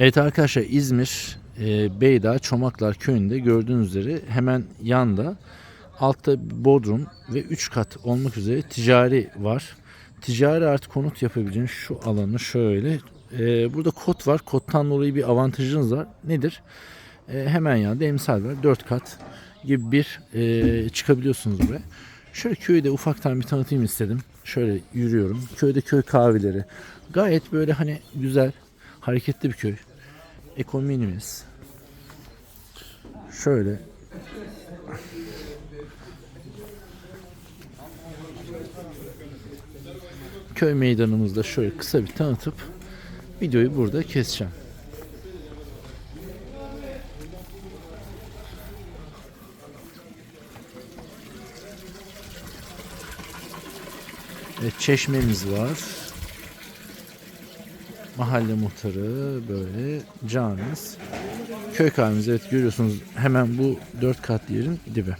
Evet arkadaşlar İzmir e, Beydağ Çomaklar köyünde gördüğünüz üzere hemen yanda altta bodrum ve 3 kat olmak üzere ticari var. Ticari artı konut yapabileceğiniz şu alanı şöyle. e, burada kod var. Kodtan dolayı bir avantajınız var. Nedir? E, hemen yanında emsal var. 4 kat gibi bir e, çıkabiliyorsunuz buraya. Şöyle köyü de ufaktan bir tanıtayım istedim. Şöyle yürüyorum. Köyde köy kahveleri. Gayet böyle hani güzel, hareketli bir köy. Ekonomimiz. Şöyle köy meydanımızda şöyle kısa bir tanıtıp videoyu burada keseceğim. Evet, çeşmemiz var. Mahalle muhtarı böyle camimiz. Köy kahvemiz evet görüyorsunuz hemen bu dört katlı yerin dibi.